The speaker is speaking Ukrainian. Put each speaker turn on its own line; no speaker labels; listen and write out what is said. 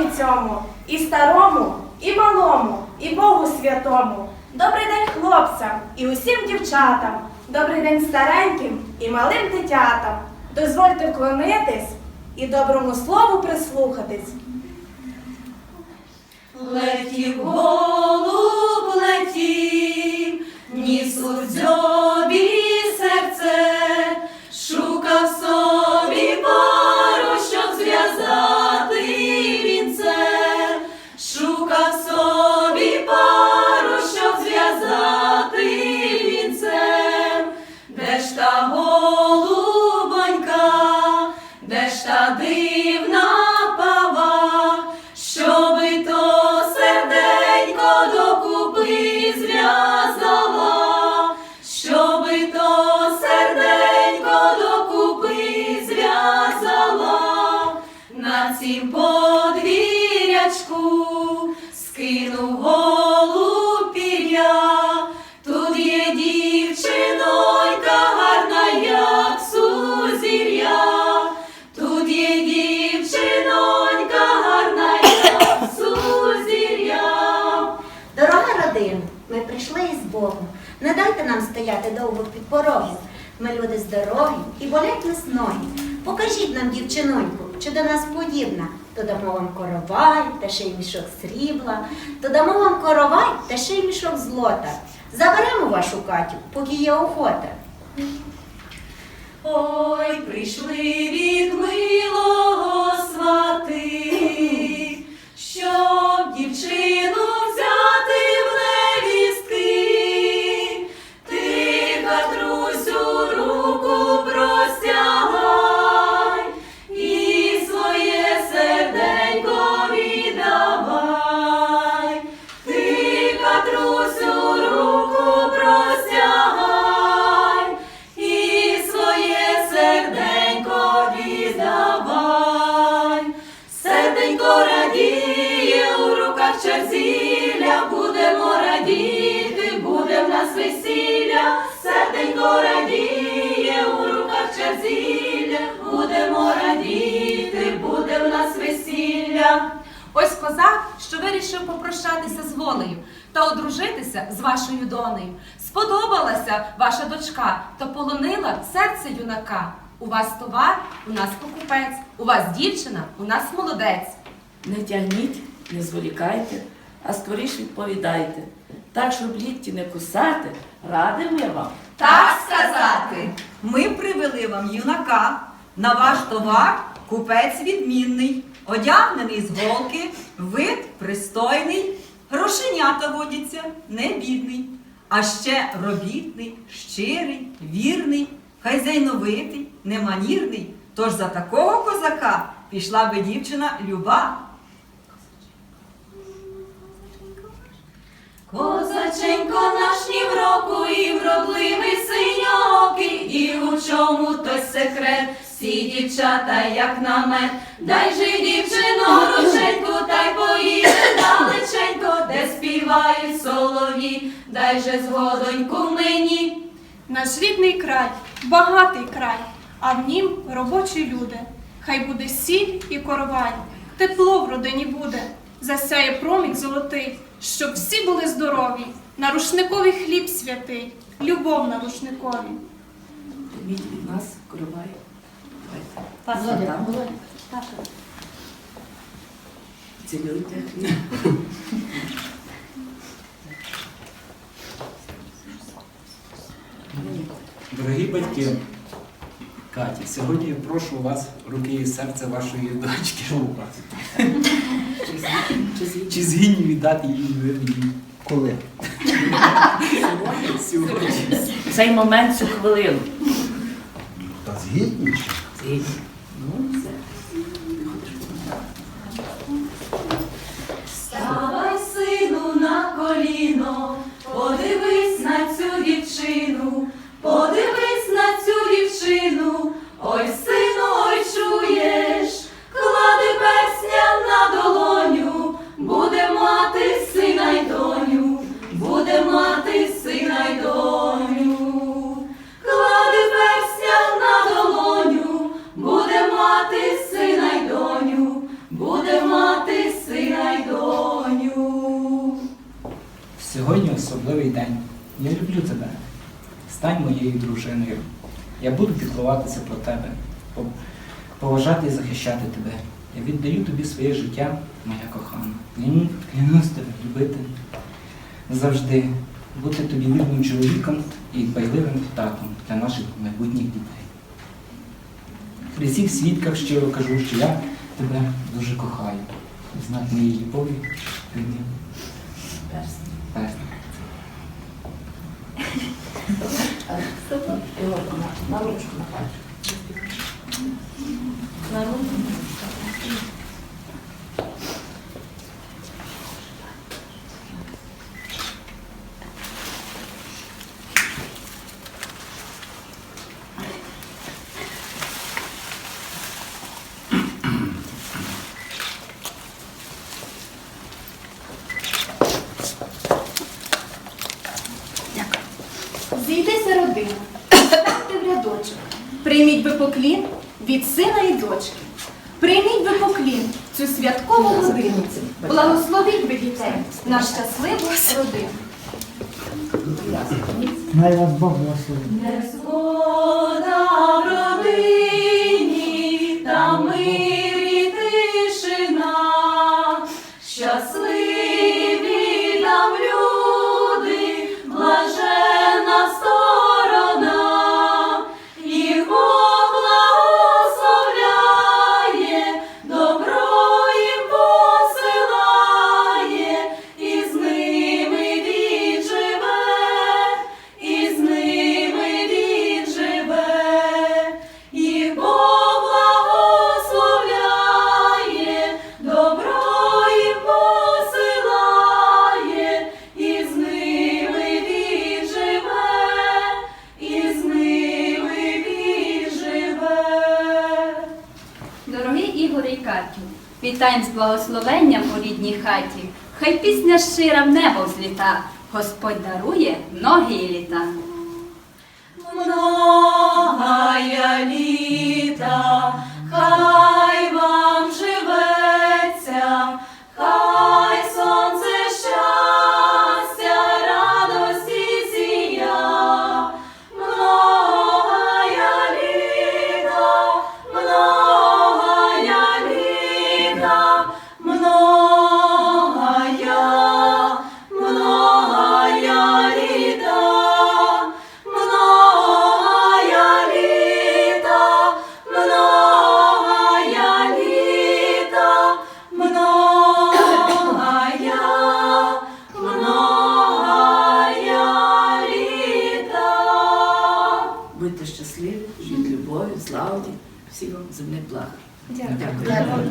хто цьому, і старому, і малому, і Богу святому. Добрий день хлопцям і усім дівчатам. Добрий день стареньким і малим дитятам. Дозвольте вклонитись і доброму слову прислухатись.
Летів цім подвір'ячку скинув голуб пір'я, тут є дівчинонька гарна, як сузір'я, тут є дівчинонька гарна, як сузір'я.
Дорога родина, ми прийшли із Богом. Не дайте нам стояти довго під порогом. Ми люди здорові і болять нас ноги. Покажіть нам, дівчиноньку, чи до нас подібна. То дамо вам коровай, та ще й мішок срібла, то дамо вам коровай, та ще й мішок злота. Заберемо вашу Катю, поки є охота.
Ой, прийшли від милого свати, щоб черзілля, будемо радіти, буде в нас весілля.
Ось козак, що вирішив попрощатися з волею та одружитися з вашою донею. Сподобалася ваша дочка та полонила серце юнака. У вас товар, у нас покупець, у вас дівчина, у нас молодець.
Не тягніть, не зволікайте, а скоріш відповідайте. Так, щоб лікті не кусати, радив я вам.
Так сказати, ми привели вам юнака. На ваш товар купець відмінний, одягнений з голки, вид пристойний, грошенята водяться, не бідний, а ще робітний, щирий, вірний, хазяйновитий, неманірний. Тож за такого козака пішла би дівчина люба.
Козаченько наш ні в року і вродливий синьокий, і у чому той секрет, всі дівчата, як намет, дай же дівчину рученьку, та й поїде далеченько, де співають солов'ї, дай же згодоньку мені.
Наш рідний край, багатий край, а в нім робочі люди. Хай буде сіль і коровай, тепло в родині буде, засяє промінь золотий, щоб всі були здорові, на рушникові хліб святий, любов на рушникові.
Прийміть від нас коровай. Давайте. Там. Цілуйте хліб.
Дорогі батьки, Каті, сьогодні я прошу у вас руки і серце вашої дочки.
Чи згідні? Чи згідні?
Віддати їй мирні?
Коли?
Сьогодні.
Цей момент, цю хвилину.
Та згідні?
Згідні.
Особливий день. Я люблю тебе. Стань моєю дружиною. Я буду піклуватися про тебе, поважати і захищати тебе. Я віддаю тобі своє життя, моя кохана. Кляну- Клянусь тебе любити завжди, бути тобі вірним чоловіком і дбайливим татом для наших майбутніх дітей. При всіх свідках щиро кажу, що я тебе дуже кохаю. Знак моєї любові прийми перстень.
Його на, на ручку на пальчик. На ручку.
Зійдися, родина, станьте в рядочок. Прийміть би поклін від сина і дочки. Прийміть би поклін цю святкову годину. Благословіть би дітей на щасливу родину.
Най вас Бог благословить.
І
Катю, вітаємо з благословенням у рідній хаті. Хай пісня щира в небо взліта, Господь дарує многі літа.
Многая літа, хай вам
Будьте щасливі, жіть любові, славі, всім вам земних благ.
Дякую.
Дякую.